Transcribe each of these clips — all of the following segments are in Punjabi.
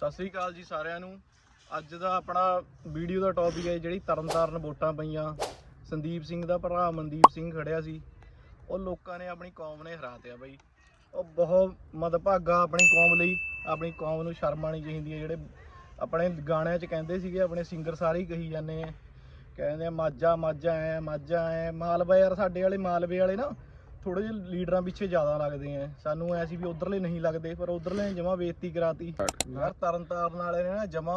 ਸਤਿ ਸ੍ਰੀ ਅਕਾਲ ਜੀ ਸਾਰਿਆਂ ਨੂੰ। ਅੱਜ ਦਾ ਆਪਣਾ ਵੀਡੀਓ ਦਾ ਟੌਪਿਕ ਹੈ ਜਿਹੜੀ ਤਰਨਤਾਰਨ ਵੋਟਾਂ ਪਈਆਂ। ਸੰਦੀਪ ਸਿੰਘ ਦਾ ਭਰਾ ਮਨਦੀਪ ਸਿੰਘ ਖੜਿਆ ਸੀ। ਉਹ ਲੋਕਾਂ ਨੇ ਆਪਣੀ ਕੌਮ ਨੇ ਹਰਾਤਿਆ ਬਈ। ਉਹ ਬਹੁਤ ਮਦਭਾਗਾ ਆਪਣੀ ਕੌਮ ਲਈ, ਆਪਣੀ ਕੌਮ ਨੂੰ ਸ਼ਰਮ ਆਣੀ ਚਾਹੀਦੀ ਹੈ। ਜਿਹੜੇ ਆਪਣੇ ਗਾਣਿਆਂ 'ਚ ਕਹਿੰਦੇ ਸੀਗੇ, ਆਪਣੇ ਸਿੰਗਰ ਸਾਰੇ ਹੀ ਕਹੀ ਜਾਂਦੇ ਆ। ਕਹਿੰਦੇ ਆ, ਮਾਝਾ ਮਾਝਾ ਐ ਮਾਝਾ ਐ, ਮਾਲਵਾ ਯਾਰ ਸਾਡੇ ਵਾਲੇ, ਮਾਲਵੇ ਵਾਲੇ ਨਾ। ਥੋੜੇ ਜਿਹੇ ਲੀਡਰਾਂ ਪਿੱਛੇ ਜ਼ਿਆਦਾ ਲੱਗਦੇ ਆ ਸਾਨੂੰ ਐ ਸੀ ਵੀ ਉਧਰਲੇ ਨਹੀਂ ਲੱਗਦੇ, ਪਰ ਉਧਰਲੇ ਨੇ ਜਮਾ ਬੇਇੱਜ਼ਤੀ ਕਰਾਤੀ। ਯਾਰ ਤਰਨ ਤਾਰਨ ਵਾਲੇ ਨੇ ਨਾ ਜਮਾ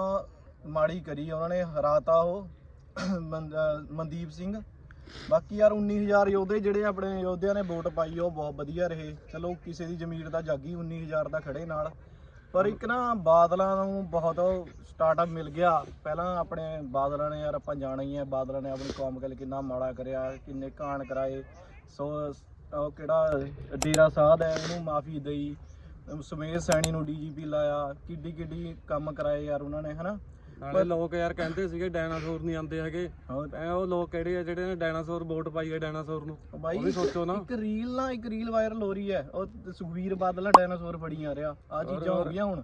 ਮਾੜੀ ਕਰੀ, ਉਹਨਾਂ ਨੇ ਹਰਾਤਾ ਉਹ ਮਨਦੀਪ ਸਿੰਘ। ਬਾਕੀ ਯਾਰ 19000 ਯੋਧੇ ਜਿਹੜੇ ਆਪਣੇ ਯੋਧਿਆਂ ਨੇ ਵੋਟ ਪਾਈ, ਉਹ ਬਹੁਤ ਵਧੀਆ ਰਹੇ। ਚਲੋ ਕਿਸੇ ਦੀ ਜ਼ਮੀਰ ਦਾ ਜਾਗੀ 19000 ਦਾ ਖੜੇ ਨਾਲ। ਪਰ ਇੱਕ ਨਾ ਬਾਦਲਾਂ ਨੂੰ ਬਹੁਤ ਸਟਾਰਟਅਪ ਮਿਲ ਗਿਆ। ਪਹਿਲਾਂ ਆਪਣੇ ਬਾਦਲਾਂ ਨੇ ਯਾਰ ਆਪਾਂ ਜਾਣਾ ਹੀ ਹੈ ਬਾਦਲਾਂ ਨੇ ਆਪਣੀ ਕੌਮ ਗੱਲ ਕਿੰਨਾ ਮਾੜਾ ਕਰਿਆ, ਕਿੰਨੇ ਕਾਂਡ ਕਰਾਏ। ਸੋ ਉਹ ਕਿਹੜਾ ਡੇਰਾ ਸਾਧ ਹੈ ਉਹਨੂੰ ਮਾਫੀ ਦਈ। ਸੁਮੇਸ਼ ਸੈਣੀ ਨੂੰ ਡੀਜੀਪੀ ਲਾਇਆ ਕਿੱਡੀ ਕਿੱਡੀ ਕੰਮ ਕਰਾਏ ਯਾਰ ਉਹਨਾਂ ਨੇ ਹਨਾ? ਨਾਲੇ ਲੋਕ ਯਾਰ ਕਹਿੰਦੇ ਸੀਗੇ ਡਾਇਨਾਸੌਰ ਨਹੀਂ ਆਉਂਦੇ ਹੈਗੇ। ਐ ਉਹ ਲੋਕ ਕਿਹੜੇ ਆ ਜਿਹੜੇ ਨੇ ਡਾਇਨਾਸੌਰ ਵੋਟ ਪਾਈ ਹੈ ਡਾਇਨਾਸੌਰ ਨੂੰ? ਬਾਈ ਉਹ ਵੀ ਸੋਚੋ ਨਾ। ਇੱਕ ਰੀਲ ਨਾ ਇੱਕ ਰੀਲ ਵਾਇਰਲ ਹੋ ਰਹੀ ਹੈ। ਉਹ ਸੁਖਵੀਰ ਬਾਦਲ ਡਾਇਨਾਸੌਰ ਫੜੀ ਆ ਰਿਹਾ ਆ ਚੀਜ਼ਾਂ ਹੋ ਗਈਆਂ ਹੁਣ।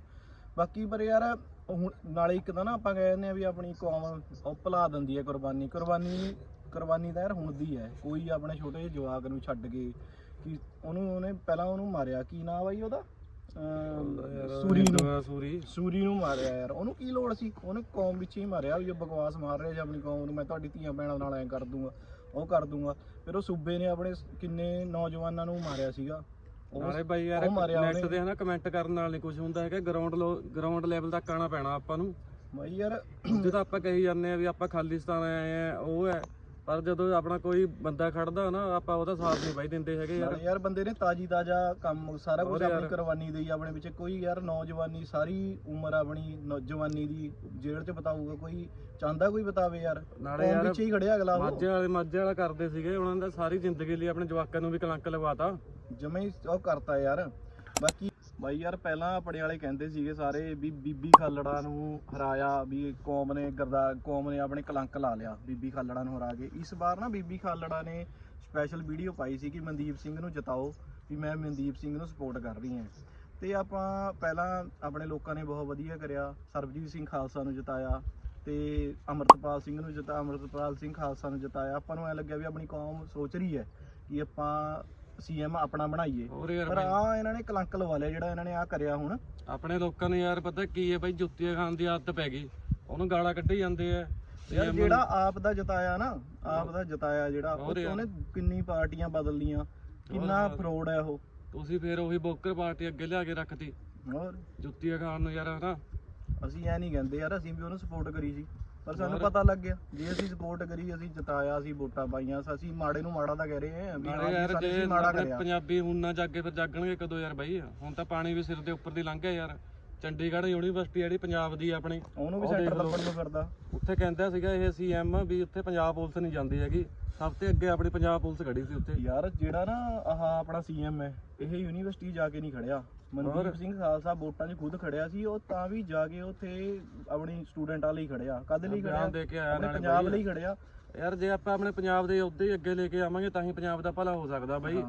ਬਾਕੀ ਪਰ ਯਾਰ ਹੁਣ ਨਾਲੇ ਇੱਕ ਤਾਂ ਨਾ ਆਪਾਂ ਕਹਿੰਦੇ ਆ ਵੀ ਆਪਣੀ ਕੌਮ ਉਹ ਭੁਲਾ ਦਿੰਦੀ ਹੈ ਕੁਰਬਾਨੀ। ਕੁਰਬਾਨੀ ਕੁਰਬਾਨੀ ਤਾਂ ਯਾਰ ਹੁਣ ਦੀ ਹੈ। ਕੋਈ ਆਪਣੇ ਛੋਟੇ ਜਿਹੇ ਜਵਾਕ ਨੂੰ ਛੱਡ ਕੇ ਕਿ ਉਹਨੂੰ ਉਹਨੇ ਪਹਿਲਾਂ ਉਹਨੂੰ ਮਾਰਿਆ। ਕੀ ਨਾਮ ਬਾਈ ਉਹਦਾ? ਸੂਰੀ ਨੂੰ। ਸੂਰੀ। ਸੂਰੀ ਨੂੰ ਮਾਰਿਆ ਯਾਰ। ਉਹਨੂੰ ਕੀ ਲੋੜ ਸੀ? ਉਹਨੇ ਕੌਮ ਵਿੱਚ ਹੀ ਮਾਰਿਆ ਵੀ ਇਹ ਬਕਵਾਸ ਮਾਰ ਰਿਹਾ ਜੀ ਆਪਣੀ ਕੌਮ ਨੂੰ ਮੈਂ ਤੁਹਾਡੀ ਧੀਆਂ ਭੈਣਾਂ ਨਾਲ ਐਂ ਕਰ ਦੂੰਗਾ ਉਹ ਕਰ ਦੂੰਗਾ। ਫਿਰ ਉਹ ਸੂਬੇ ਨੇ ਆਪਣੇ ਕਿੰਨੇ ਨੌਜਵਾਨਾਂ ਨੂੰ ਮਾਰਿਆ ਸੀਗਾ? ਨਾਲੇ ਬਾਈ ਯਾਰ ਨੈਟ। ਤੇ ਹਨਾ ਕਮੈਂਟ ਕਰਨ ਨਾਲ ਨਹੀਂ ਕੁਝ ਹੁੰਦਾ ਹੈਗਾ। ਗਰਾਊਂਡ ਗਰਾਊਂਡ ਲੈਵਲ ਤੱਕ ਆਣਾ ਪੈਣਾ ਆਪਾਂ ਨੂੰ। ਬਾਈ ਯਾਰ ਜੇ ਤਾਂ ਆਪਾਂ ਕਹੀ ਜਾਂਦੇ ਆ ਵੀ ਆਪਾਂ ਖਾਲਿਸਤਾਨ ਆਏ ਆ ਉਹ ਹੈ। ਪਰ ਜਦੋਂ ਆਪਣਾ ਕੋਈ ਬੰਦਾ ਖੜਦਾ ਨਾ ਆਪਾਂ ਉਹਦਾ ਸਾਥ ਨਹੀਂ ਬਾਈ ਦਿੰਦੇ ਹੈਗੇ ਯਾਰ। ਯਾਰ ਬੰਦੇ ਨੇ ਤਾਜੀ ਤਾਜਾ ਕੰਮ ਸਾਰਾ ਕੁਝ ਆਪਣੀ। ਕੁਰਬਾਨੀ ਦੇਈ ਆਪਣੇ ਵਿੱਚ। ਕੋਈ ਯਾਰ ਨੌਜਵਾਨੀ ਸਾਰੀ ਉਮਰ ਆਪਣੀ ਨੌਜਵਾਨੀ ਦੀ ਜੇਲ੍ਹ 'ਚ ਬਤਾਊਗਾ ਕੋਈ ਚਾਹੁੰਦਾ ਕੋਈ ਬਤਾਵੇ ਯਾਰ। ਨਾਲੇ ਯਾਰ ਵਿੱਚ ਹੀ ਖੜਿਆ ਅਗਲਾ ਮਾਝੇ ਵਾਲੇ ਮਾਝੇ ਵਾਲਾ ਕਰਦੇ ਸੀਗੇ ਉਹਨਾਂ ਦਾ ਸਾਰੀ ਜ਼ਿੰਦਗੀ ਲਈ ਆਪਣੇ ਜਵਾਕਾਂ ਨੂੰ ਵੀ ਕਲੰਕ ਲਗਵਾਤਾ ਜਮੇ ਉਹ ਕਰਤਾ ਯਾਰ। ਬਾਕੀ ਬਾਈ ਯਾਰ ਪਹਿਲਾਂ ਆਪਣੇ ਵਾਲੇ ਕਹਿੰਦੇ ਸੀਗੇ ਸਾਰੇ ਵੀ ਬੀਬੀ ਖਾਲੜਾ ਨੂੰ ਹਰਾਇਆ, ਵੀ ਕੌਮ ਨੇ ਗਰਦਾ, ਕੌਮ ਨੇ ਆਪਣੇ ਕਲੰਕ ਲਾ ਲਿਆ, ਬੀਬੀ ਖਾਲੜਾ ਨੂੰ ਹਰਾ ਕੇ। ਇਸ ਵਾਰ ਨਾ ਬੀਬੀ ਖਾਲੜਾ ਨੇ ਸਪੈਸ਼ਲ ਵੀਡੀਓ ਪਾਈ ਸੀ ਕਿ ਮਨਦੀਪ ਸਿੰਘ ਨੂੰ ਜਿਤਾਓ, ਵੀ ਮੈਂ ਮਨਦੀਪ ਸਿੰਘ ਨੂੰ ਸਪੋਰਟ ਕਰ ਰਹੀ ਹਾਂ। ਤੇ ਆਪਾਂ ਪਹਿਲਾਂ ਆਪਣੇ ਲੋਕਾਂ ਨੇ ਬਹੁਤ ਵਧੀਆ ਕਰਿਆ, ਸਰਬਜੀਤ ਸਿੰਘ ਖਾਲਸਾ ਨੂੰ ਜਿਤਾਇਆ, ਤੇ ਅਮਰਤਪਾਲ ਸਿੰਘ ਨੂੰ ਜਿਤਾ, ਅਮਰਤਪਾਲ ਸਿੰਘ ਖਾਲਸਾ ਨੂੰ ਜਿਤਾਇਆ। ਆਪਾਂ ਨੂੰ ਐ ਲੱਗਿਆ ਵੀ ਆਪਣੀ ਕੌਮ ਸੋਚ ਰਹੀ ਹੈ ਕਿ ਆਪਾਂ ਸੀਐਮ ਆਪਣਾ ਬਣਾਈਏ। ਹੋਰ ਯਾਰ ਪਰ ਬਾਈ, ਆ ਇਹਨਾਂ ਨੇ ਕਲੰਕ ਲਵਾ ਲਿਆ ਜਿਹੜਾ ਇਹਨਾਂ ਨੇ ਆ ਕਰਿਆ ਹੁਣ। ਆਪਣੇ ਲੋਕਾਂ ਨੂੰ ਯਾਰ ਪਤਾ ਕੀ ਹੈ ਬਾਈ ਜੁੱਤੀਆਂ ਖਾਣ ਦੀ ਆਦਤ ਪੈ ਗਈ। ਉਹਨੂੰ ਗਾਲਾਂ ਕੱਢੀ ਜਾਂਦੇ ਆ। ਯਾਰ ਜਿਹੜਾ ਆਪ ਦਾ ਜਿਤਾਇਆ ਨਾ ਆਪ ਦਾ ਜਿਤਾਇਆ ਜਿਹੜਾ ਉਹ- ਹੋਰ ਯਾਰ। ਉਹਨੇ ਕਿੰਨੀ ਪਾਰਟੀਆਂ ਬਦਲ ਲੀਆਂ ਕਿੰਨਾ। ਫਰੋਡ ਹੈ ਉਹ। ਤੁਸੀਂ ਫੇਰ ਉਹੀ ਬੋਕਰ ਪਾਰਟੀ ਅੱਗੇ ਲਿਆ ਕੇ ਰੱਖਤੀ। ਹੋਰ। ਜੁੱਤੀਆਂ ਖਾਣ ਨੂੰ ਯਾਰ ਹਨਾ? ਅਸੀਂ ਐ ਨਹੀਂ ਕਹਿੰਦੇ ਯਾਰ ਅਸੀਂ ਵੀ ਉਹਨੂੰ ਸਪੋਰਟ ਕਰੀ ਸੀ। ਪਰ ਸਾਨੂੰ। ਪਤਾ ਲੱਗ ਗਿਆ ਜੇ ਅਸੀਂ ਸਪੋਰਟ ਕਰੀ ਅਸੀਂ ਜਿਤਾਇਆ ਅਸੀਂ ਵੋਟਾਂ ਪਾਈਆਂ ਅਸੀਂ ਮਾੜੇ ਨੂੰ ਮਾੜਾ ਤਾਂ ਕਹਿ ਰਹੇ ਹਾਂ ਵੀ ਹਾਂ ਯਾਰ ਜੀ ਮਾੜਾ ਕਰਿਆ। ਪੰਜਾਬੀ ਹੁਣ ਨਾ ਜਾਗੇ ਫਿਰ ਜਾਗਣਗੇ ਕਦੋਂ ਯਾਰ ਬਾਈ? ਹੁਣ ਤਾਂ ਪਾਣੀ ਵੀ ਸਿਰ ਦੇ ਉੱਪਰ ਦੀ ਲੰਘ ਗਿਆ ਯਾਰ। ਚੰਡੀਗੜ੍ਹ ਯੂਨੀਵਰਸਿਟੀ ਜਿਹੜੀ ਪੰਜਾਬ ਦੀ ਆ ਆਪਣੀ ਉਹਨੂੰ ਵੀ ਸੈਂਟਰ। ਲੱਭਣ ਨੂੰ ਫਿਰਦਾ। ਉੱਥੇ ਕਹਿੰਦਾ ਸੀਗਾ ਇਹ ਸੀਐਮ ਵੀ ਉੱਥੇ ਪੰਜਾਬ ਪੁਲਿਸ ਨਹੀਂ ਜਾਂਦੀ ਹੈਗੀ। ਸਭ ਤੋਂ ਅੱਗੇ ਆਪਣੀ ਪੰਜਾਬ ਪੁਲਿਸ ਖੜੀ ਸੀ ਉੱਥੇ। ਯਾਰ ਜਿਹੜਾ ਨਾ ਆਹ ਆਪਣਾ ਸੀਐਮ ਹੈ ਇਹ ਯੂਨੀਵਰਸਿਟੀ ਜਾ ਕੇ ਨਹੀਂ ਖੜਿਆ। ਮਨਦੀਪ। ਸਿੰਘ ਖਾਲਸਾ ਵੋਟਾਂ 'ਚ ਖੁਦ ਖੜਿਆ ਸੀ ਉਹ ਤਾਂ ਵੀ ਜਾ ਕੇ ਉੱਥੇ ਆਪਣੀ ਸਟੂਡੈਂਟਾਂ ਲਈ ਖੜਿਆ ਕਦ ਲਈ ਖੜਿਆ ਬਿਆਨ ਦੇ ਕੇ ਆਇਆ ਆਪਣੇ ਨਾਲੇ ਪੰਜਾਬ ਬਾਈ। ਲਈ ਖੜਿਆ ਯਾਰ ਜੇ ਆਪਾਂ ਆਪਣੇ ਪੰਜਾਬ ਦੇ ਉੱਤੇ ਹੀ ਅੱਗੇ ਲੈ ਕੇ ਆਵਾਂਗੇ ਤਾਂ ਹੀ ਪੰਜਾਬ ਦਾ ਭਲਾ ਹੋ ਸਕਦਾ ਬਾਈ।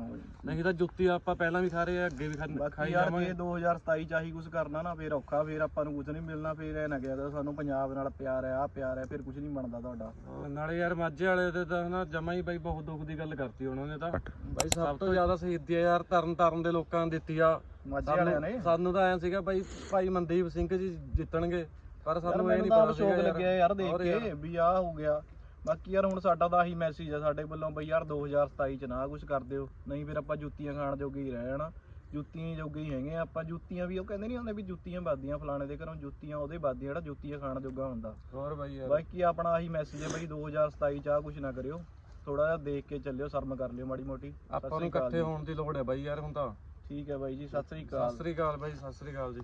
ਨਹੀਂ ਤਾਂ ਜੁੱਤੀ ਆਪਾਂ ਪਹਿਲਾਂ ਵੀ ਖਾ ਰਹੇ ਆ ਅੱਗੇ ਵੀ ਖਾ- ਬਾਕੀ ਖਾਈ ਯਾਰ ਜਾਵਾਂਗੇ ਜੇ 2027 ਚ ਆਹੀ ਕੁਝ ਕਰਨਾ ਨਾ ਫੇਰ ਔਖਾ ਫੇਰ ਆਪਾਂ ਨੂੰ ਕੁਝ ਨਹੀਂ ਮਿਲਣਾ ਫੇਰ ਐ ਨਾ ਕਿਹਾ ਕਰੋ ਸਾਨੂੰ ਪੰਜਾਬ ਨਾਲ ਪਿਆਰ ਹੈ ਆ ਪਿਆਰ ਹੈ ਫਿਰ ਕੁਝ ਨਹੀਂ ਬਣਦਾ ਤੁਹਾਡਾ ਨਾਲੇ ਯਾਰ ਮਾਝੇ ਵਾਲੇ ਦੇ ਤਾਂ ਹਨਾ ਜਮਾ ਹੀ ਬਾਈ ਬਹੁਤ ਦੁੱਖ ਦੀ ਗੱਲ ਕਰਤੀ ਉਹਨਾਂ ਨੇ ਤਾਂ ਬਾਈ ਸਭ ਤੋਂ ਜ਼ਿਆਦਾ ਸ਼ਹੀਦੀ ਆ ਯਾਰ ਤਰਨ ਤਾਰਨ ਦੇ ਲੋਕਾਂ ਨੇ ਦਿੱਤੀ ਆ ਮਾਝੇ ਵਾਲਿਆਂ ਨੇ। ਸਾਨੂੰ ਸਾਨੂੰ ਤਾਂ ਐਂ ਸੀਗਾ ਬਾਈ ਭਾਈ ਮਨਦੀਪ ਸਿੰਘ ਜੀ ਜਿੱਤਣਗੇ ਪਰ ਯਾਰ ਸਾਨੂੰ ਇਹ ਨਹੀਂ ਪਤਾ ਸੀਗਾ ਲੱਗਿਆ ਯਾਰ ਦੇਖ ਹੋਰ ਕੇ ਵੀ ਆ ਹੋ ਗਿਆ। ਬਾਕੀ ਯਾਰ ਹੁਣ ਸਾਡਾ ਤਾਂ ਆਹੀ ਮੈਸੇਜ ਆ ਸਾਡੇ ਵੱਲੋਂ ਬਈ ਯਾਰ 2027 ਚ ਨਾ ਕੁਝ ਕਰ ਦਿਓ ਨਹੀਂ ਫਿਰ ਆਪਾਂ ਜੁੱਤੀਆਂ ਖਾਣ ਜੋਗੇ ਹੀ ਰਹਿ ਜਾਣਾ। ਜੁੱਤੀਆਂ ਜੋਗੇ ਹੀ ਹੈਗੇ ਆ। ਆਪਾਂ ਜੁੱਤੀਆਂ ਵੀ ਉਹ ਕਹਿੰਦੇ ਨਹੀਂ ਹੁੰਦੇ ਵੀ ਜੁੱਤੀਆਂ ਵੱਜਦੀਆਂ ਫਲਾਣੇ ਦੇ ਘਰੋਂ ਜੁੱਤੀਆਂ ਉਹਦੇ ਵੱਜਦੀਆਂ ਜਿਹੜਾ ਜੁੱਤੀਆਂ ਖਾਣ ਜੋਗਾ ਹੁੰਦਾ। ਹੋਰ ਬਾਈ ਯਾਰ। ਬਾਕੀ ਆਪਣਾ ਆਹੀ ਮੈਸੇਜ ਹੈ ਬਈ 2027 ਚ ਆ ਕੁਝ ਨਾ ਕਰਿਓ। ਥੋੜਾ ਜਿਹਾ ਦੇਖ ਕੇ ਚੱਲਿਓ ਸ਼ਰਮ ਕਰ ਲਿਓ ਮਾੜੀ ਮੋਟੀ। ਸਤਿ ਆਪਾਂ ਸ੍ਰੀ ਨੂੰ ਅਕਾਲ ਇਕੱਠੇ ਜੀ। ਹੋਣ ਦੀ ਲੋੜ ਹੈ ਬਾਈ ਯਾਰ ਹੁਣ ਤਾਂ। ਠੀਕ ਹੈ ਬਾਈ ਜੀ, ਸਤਿ ਸ੍ਰੀ ਅਕਾਲ। ਸਤਿ ਸ੍ਰੀ ਅਕਾਲ ਬਾਈ ਸਤਿ ਸ੍ਰੀ ਅਕਾਲ ਜੀ।